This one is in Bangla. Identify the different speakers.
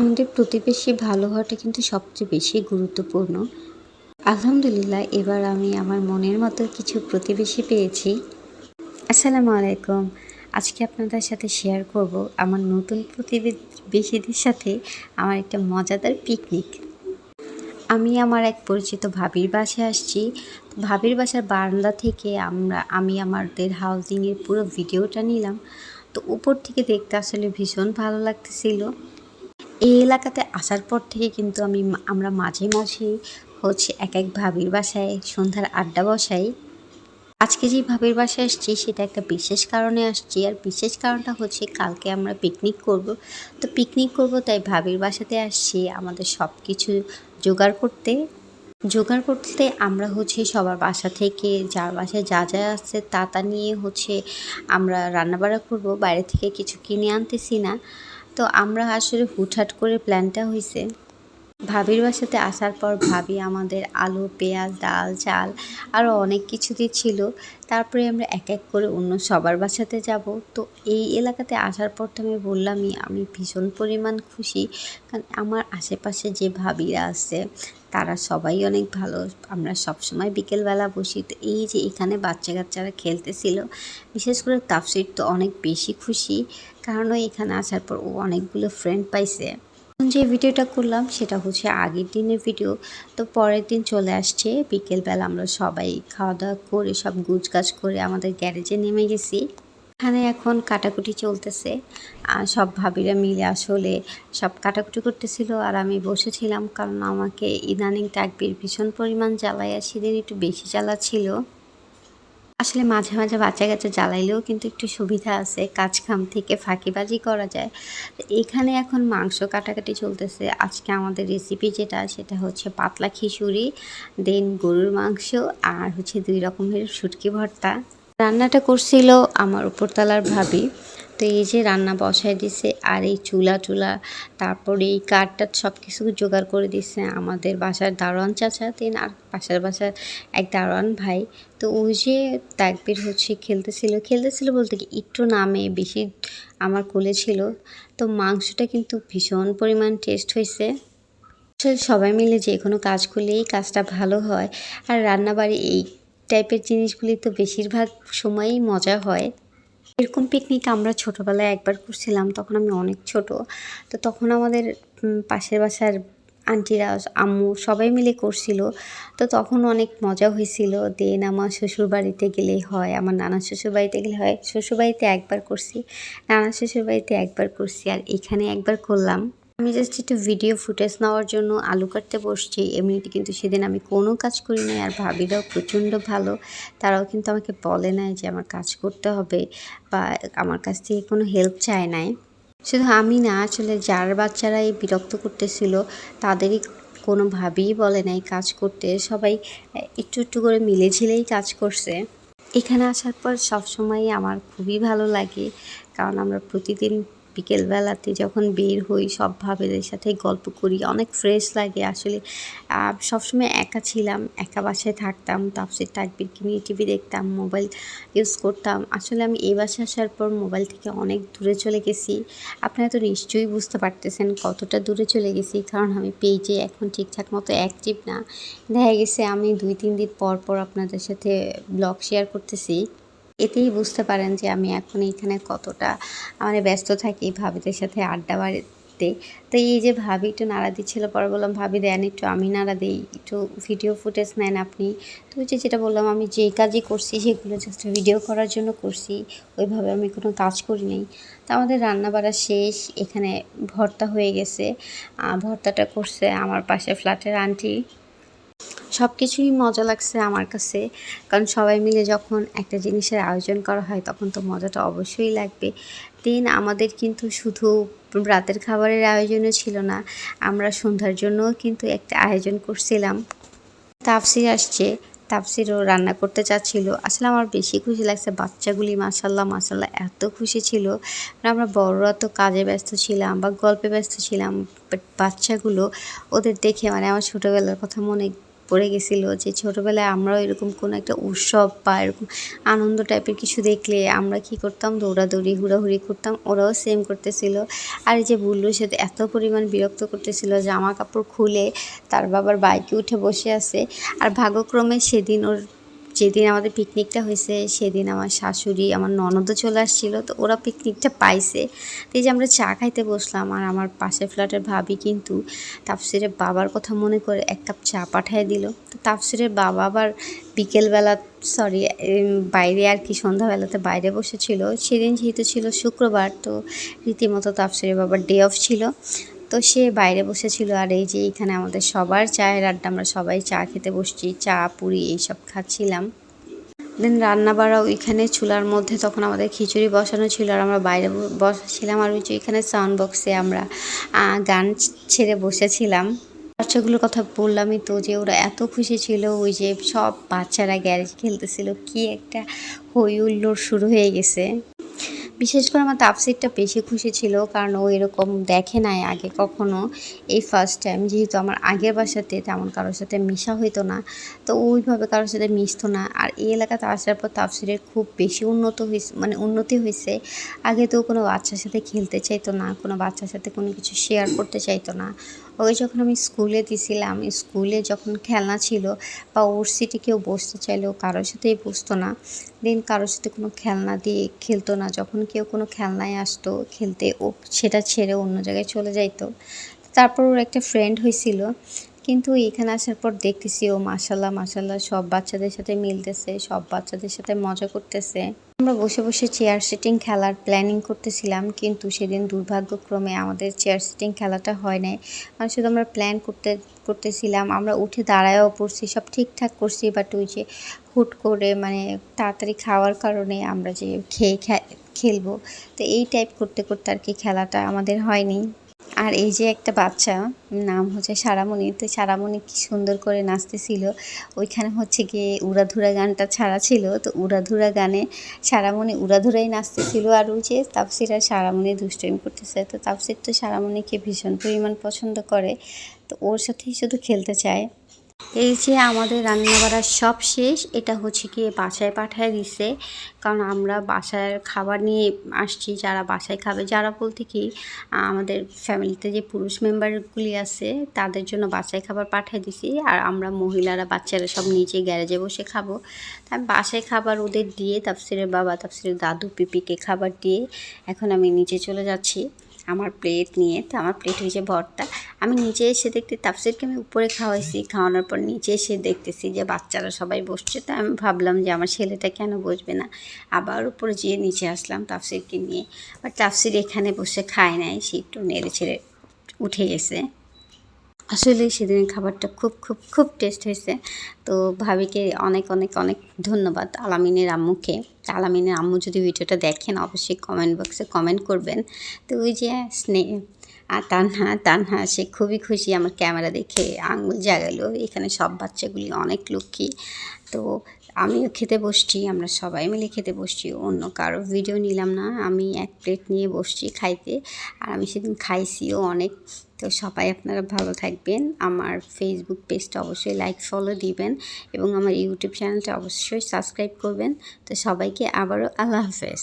Speaker 1: আমাদের প্রতিবেশী ভালো হওয়াটা কিন্তু সবচেয়ে বেশি গুরুত্বপূর্ণ। আলহামদুলিল্লাহ, এবার আমি আমার মনের মতো কিছু প্রতিবেশী পেয়েছি। আসসালামু আলাইকুম। আজকে আপনাদের সাথে শেয়ার করব আমার নতুন প্রতিবেশীদের সাথে আমার একটা মজাদার পিকনিক আমি আমার এক পরিচিত ভাবির বাসায় আসছি। ভাবির বাসার বারান্দা থেকে আমরা, আমি আমাদের হাউজিংয়ের পুরো ভিডিওটা নিলাম। তো উপর থেকে দেখতে আসলে ভীষণ ভালো লাগতেছিল। এই এলাকাতে আসার পর থেকে কিন্তু আমি আমরা মাঝে মাঝে হচ্ছে এক এক ভাবির বাসায় সন্ধ্যার আড্ডা বসাই। আজকে যে ভাবির বাসায় আসছি সেটা একটা বিশেষ কারণে আসছি। আর বিশেষ কারণটা হচ্ছে কালকে আমরা পিকনিক করব। তো পিকনিক করব, তাই ভাবির বাসাতে আসছি আমাদের সব কিছু জোগাড় করতে। জোগাড় করতে আমরা হচ্ছে সবার বাসা থেকে যার বাসায় যা যা আছে তা তা নিয়ে হচ্ছে আমরা রান্নাবাড়া করব। বাইরে থেকে কিছু কিনে আনতেছি না। তো আমরা আসলে হুটহাট করে প্ল্যানটা হয়েছে ভাবির বাসাতে আসার পর ভাবি আমাদের আলু, পেঁয়াজ, ডাল, চাল আরও অনেক কিছু ছিল তারপরে আমরা এক এক করে অন্য সবার বাসাতে যাব। তো এই এলাকাতে আসার পর তো আমি বললামই, আমি ভীষণ পরিমাণ খুশি। কারণ আমার আশেপাশে যে ভাবিরা আছে তারা সবাই অনেক ভালো। আমরা সবসময় বিকেলবেলা বসি। তো এই যে এখানে বাচ্চা কাচ্চারা খেলতেছিল, বিশেষ করে তাফসির তো অনেক বেশি খুশি। কারণ এখানে আসার পর ও অনেকগুলো ফ্রেন্ড পাইছে। যে ভিডিওটা করলাম, সেটা হচ্ছে আগের দিনের ভিডিও তো পরের দিন চলে আসছে। বিকেলবেলা আমরা সবাই খাওয়া দাওয়া করে, সব গুছ গাছ করে আমাদের গ্যারেজে নেমে গেছি। এখানে এখন কাটাকুটি চলতেছে। সব ভাবিরা মিলে আসলে সব কাটাকুটি করতেছিল আর আমি বসেছিলাম কারণ আমাকে ইদানিং টাকবির ভীষণ পরিমাণ জ্বালাই আর সেদিন একটু বেশি জ্বালা ছিল আসলে মাঝে মাঝে বাচ্চা কাচ্চা জ্বালাইলেও কিন্তু একটু সুবিধা আছে, কাজ কাম থেকে ফাঁকিবাজি করা যায়। এখানে এখন মাংস কাটাকাটি চলতেছে। আজকে আমাদের রেসিপি যেটা, সেটা হচ্ছে পাতলা খিচুড়ি, দেন গরুর মাংস আর হচ্ছে দুই রকমের শুটকি ভর্তা। রান্নাটা করছিল আমার উপরতলার ভাবি। তো এই যে রান্না বসায় দিছে আর এই চুলা চুলা তারপরে এই কাঠটা সব কিছু জোগাড় করে দিছে আমাদের বাসার দারোয়ান চাচা, তিন আর পাশের বাসার এক দারোয়ান ভাই। তো ওই যে তাকবির হচ্ছে, খেলতেছিল। খেলতেছিল বলতে কি একটু নামে বেশি আমার কোলে ছিল। তো মাংসটা কিন্তু ভীষণ পরিমাণ টেস্ট হয়েছে। সবাই মিলে যে কোনো কাজ করলেই কাজটা ভালো হয়। আর রান্নাবাড়ি এই টাইপের জিনিসগুলি তো বেশিরভাগ সময়ই মজা হয়। এরকম পিকনিক আমরা ছোটোবেলায় একবার করছিলাম, তখন আমি অনেক ছোট। তো তখন আমাদের পাশের বাসার আন্টিরা, আম্মু সবাই মিলে করছিল। তো তখন অনেক মজা হয়েছিল। দেন আমার শ্বশুর বাড়িতে গেলেই হয়, আমার নানা শ্বশুর বাড়িতে গেলে হয়। শ্বশুর বাড়িতে একবার করছি, নানা শ্বশুর বাড়িতে একবার করছি, আর এখানে একবার করলাম। আমি জাস্ট একটু ভিডিও ফুটেজ নেওয়ার জন্য আলু কাটতে বসছি। এমনিতে কিন্তু সেদিন আমি কোনো কাজ করি নাই আর ভাবিরাও প্রচণ্ড ভালো। তারাও কিন্তু আমাকে বলে নাই যে আমার কাজ করতে হবে বা আমার কাছ থেকে কোনো হেল্প চায় নাই। শুধু আমি না, আসলে যার বাচ্চারাই বিরক্ত করতেছিল, তাদেরই কোনোভাবেই বলে নাই কাজ করতে। সবাই একটু একটু করে মিলে ঝিলেই কাজ করছে। এখানে আসার পর সবসময়ই আমার খুবই ভালো লাগে, কারণ আমরা প্রতিদিন বিকেলবেলাতে যখন বের হই, সব ভাবেদের সাথে গল্প করি, অনেক ফ্রেশ লাগে আসলে। সবসময় একা ছিলাম, একা বাসায় থাকতাম, তাপসির তাকবিরকে নিয়ে টিভি দেখতাম, মোবাইল ইউজ করতাম। আসলে আমি এই বাসায় আসার পর মোবাইল থেকে অনেক দূরে চলে গেছি। আপনারা তো নিশ্চয়ই বুঝতে পারতেছেন কতটা দূরে চলে গেছি, কারণ আমি পেজে এখন ঠিকঠাক মতো অ্যাক্টিভ না। দেখা গেছে আমি দুই, তিন দিন পর পর আপনাদের সাথে ব্লগ শেয়ার করতেছি। এতেই বুঝতে পারেন যে আমি এখন এইখানে কতটা মানে ব্যস্ত থাকি ভাবিদের সাথে আড্ডা বাড়িতে তো এই যে ভাবি একটু নাড়া দিচ্ছিল, পরে বললাম, ভাবি, দেন একটু আমি নাড়া দিই, একটু ভিডিও ফুটেজ নেন আপনি। তো যে যেটা বললাম, আমি যেই কাজই করছি, সেগুলো জাস্ট ভিডিও করার জন্য করছি, ওইভাবে আমি কোনো কাজ করি নাই। তো আমাদের রান্না বাড়া শেষ, এখানে ভর্তা হয়ে গেছে। ভর্তাটা করছে আমার পাশে ফ্ল্যাটের আন্টি সব কিছুই মজা লাগছে আমার কাছে। কারণ সবাই মিলে যখন একটা জিনিসের আয়োজন করা হয়, তখন তো মজাটা অবশ্যই লাগবে। দিন আমাদের কিন্তু শুধু রাতের খাবারের আয়োজনও ছিল না, আমরা সন্ধ্যার জন্যও কিন্তু একটা আয়োজন করছিলাম। তাফসির আসছে, তাফসিরও রান্না করতে চাচ্ছিল। আসলে আমার বেশি খুশি লাগছে, বাচ্চাগুলি মাসাল্লাহ মাসাল্লাহ এত খুশি ছিল। আমরা বড়রা তো কাজে ব্যস্ত ছিলাম বা গল্পে ব্যস্ত ছিলাম বাচ্চাগুলো ওদের দেখে মানে আমার ছোটোবেলার কথা মনে পড়ে গেছিল যে ছোটোবেলায় আমরাও এরকম কোনো একটা উৎসব বা এরকম আনন্দ টাইপের কিছু দেখলে আমরা কি করতাম? দৌড়াদৌড়ি, হুড়াহুড়ি করতাম, ওরাও সেম করতেছিল। আর এই যে বুল্লুর সাথে এত পরিমাণ বিরক্ত করতেছিল জামা কাপড় খুলে তার বাবার বাইকে উঠে বসে আছে। আর ভাগ্যক্রমে সেদিন ওর যেদিন আমাদের পিকনিকটা হয়েছে, সেদিন আমার শাশুড়ি, আমার ননদও চলে আসছিল, তো ওরা পিকনিকটা পাইছে। তো এই যে আমরা চা খাইতে বসলাম, আর আমার পাশের ফ্ল্যাটের ভাবি কিন্তু তাফসিরের বাবার কথা মনে করে এক কাপ চা পাঠিয়ে দিল। তো তাফসিরের বাবা আবার বিকেলবেলা সরি বাইরে আর কি সন্ধ্যাবেলাতে বাইরে বসেছিল। সেদিন যেহেতু ছিল শুক্রবার, তো রীতিমতো তাফসিরের বাবার ডে অফ ছিল। তো সে বাইরে বসেছিল আর এই যে এখানে আমাদের সবার চায়ের আড্ডা, আমরা সবাই চা খেতে বসছি, চা, পুরি এইসব খাচ্ছিলাম। দেন রান্না বাড়া ওইখানে চুলার মধ্যে তখন আমাদের খিচুড়ি বসানো ছিল আর আমরা বাইরে বসেছিলাম আর ওই যে এখানে সাউন্ড বক্সে আমরা গান ছেড়ে বসেছিলাম। বাচ্চাগুলোর কথা বললামই তো যে ওরা এত খুশি ছিল, ওই যে সব বাচ্চারা গ্যারেজ খেলতেছিল, কি একটা হই হুল্লোড় শুরু হয়ে গেছে। বিশেষ করে আমার তাপসিরটা বেশি খুশি ছিল, কারণ ও এরকম দেখে নাই আগে কখনো এই ফার্স্ট টাইম যেহেতু আমার আগের বাসাতে তেমন কারোর সাথে মিশা হইতো না, তো ওইভাবে কারোর সাথে মিশতো না। আর এই এলাকাতে আসার পর তাফসিরের খুব বেশি উন্নত হয়েছে মানে উন্নতি হয়েছে আগে তো কোনো বাচ্চার সাথে খেলতে চাইতো না, কোনো বাচ্চার সাথে কোনো কিছু শেয়ার করতে চাইতো না। ওকে যখন আমি স্কুলে দিছিলাম, স্কুলে যখন খেলনা ছিল বা ওর সিটে কেউ বসতে চাইলেও কারোর সাথেই বসতো না। দেন কারোর সাথে কোনো খেলনা দিয়ে খেলতো না। যখন কেউ কোনো খেলনায় আসতো খেলতে, ও সেটা ছেড়ে অন্য জায়গায় চলে যাইতো। তারপর ওর একটা ফ্রেন্ড হয়েছিল কিন্তু এখানে আসার পর দেখতেছি ও মাসাল্লাহ মাসাল্লাহ সব বাচ্চাদের সাথে মিলতেছে, সব বাচ্চাদের সাথে মজা করতেছে। আমরা বসে বসে চেয়ার সিটিং খেলার প্ল্যানিং করতেছিলাম, কিন্তু সেদিন দুর্ভাগ্যক্রমে আমাদের চেয়ার সিটিং খেলাটা হয় নাই। মানে শুধু আমরা প্ল্যান করতে, করতেছিলাম, আমরা উঠে দাঁড়ায়ও পড়ছি, সব ঠিকঠাক করছি বাট ওই যে হুট করে মানে তাড়াতাড়ি খাওয়ার কারণে আমরা যে খেয়ে খেলব। তো এই টাইপ করতে করতে আর কি খেলাটা আমাদের হয়নি। আর এই যে একটা বাচ্চা, নাম হচ্ছে সারামণি, তো সারামণি কি সুন্দর করে নাচতেছিল। ওইখানে হচ্ছে গিয়ে উড়াধুরা গানটা ছাড়া ছিল, তো উড়াধুরা গানে সারামণি উড়াধুরাই নাচতেছিল। আর ওই যে তাপসির আর সারামণি দুষ্টমি করতেছে, তো তাপসির তো সারামণিকে ভীষণ পরিমাণ পছন্দ করে, তো ওর সাথেই শুধু খেলতে চায়। এই যে আমাদের রান্না রান্নাবাড়া সব শেষ, এটা হচ্ছে কি বাসায় পাঠায় দিছে। কারণ আমরা বাসায় খাবার নিয়ে আসছি, যারা বাসায় খাবে, যারা বলতে কি, আমাদের ফ্যামিলিতে যে পুরুষ মেম্বারগুলি আছে, তাদের জন্য বাসায় খাবার পাঠিয়ে দিছি। আর আমরা মহিলারা, বাচ্চারা সব নিচে গ্যারেজে বসে খাব। তাই বাসায় খাবার ওদের দিয়ে, তাফসিরের বাবা, তাফসিরের দাদু, পিপিকে খাবার দিয়ে, এখন আমি নিচে চলে যাচ্ছি। আমার প্লেট নিয়ে, তো আমার প্লেট হয়েছে ভর্তা। আমি নিচে এসে দেখতে তাপসিরকে আমি উপরে খাওয়াইছি। খাওয়ানোর পর নিচে এসে দেখতেছি যে বাচ্চারা সবাই বসছে, তো আমি ভাবলাম যে আমার ছেলেটা কেন বসবে না। আবার উপরে যেয়ে নিচে আসলাম তাপসিরকে নিয়ে। বাট তাপসির এখানে বসে খায় নাই, সে একটু নেড়ে ছেড়ে উঠে গেছে। আসলে সেদিনের খাবারটা খুব খুব খুব টেস্ট হয়েছে। তো ভাবিকে অনেক অনেক অনেক ধন্যবাদ আলামিনের আম্মুকে। আলামিনের আম্মু যদি ভিডিওটা দেখেন, অবশ্যই কমেন্ট বক্সে কমেন্ট করবেন। তো ওই যে স্নেহ আর তানহা তানহা, সে খুবই খুশি আমার ক্যামেরা দেখে আঙুল জাগালো। এখানে সব বাচ্চাগুলি অনেক লক্ষ্মী তো আমিও খেতে বসছি, আমরা সবাই মিলে খেতে বসছি, অন্য কারও ভিডিও নিলাম না। আমি এক প্লেট নিয়ে বসছি খাইতে, আর আমি সেদিন খাইছিও অনেক। তো সবাই আপনারা ভালো থাকবেন। আমার ফেসবুক পেজটা অবশ্যই লাইক ফলো দিবেন এবং আমার ইউটিউব চ্যানেলটা অবশ্যই সাবস্ক্রাইব করবেন। তো সবাইকে আবারও আল্লাহ হাফেজ।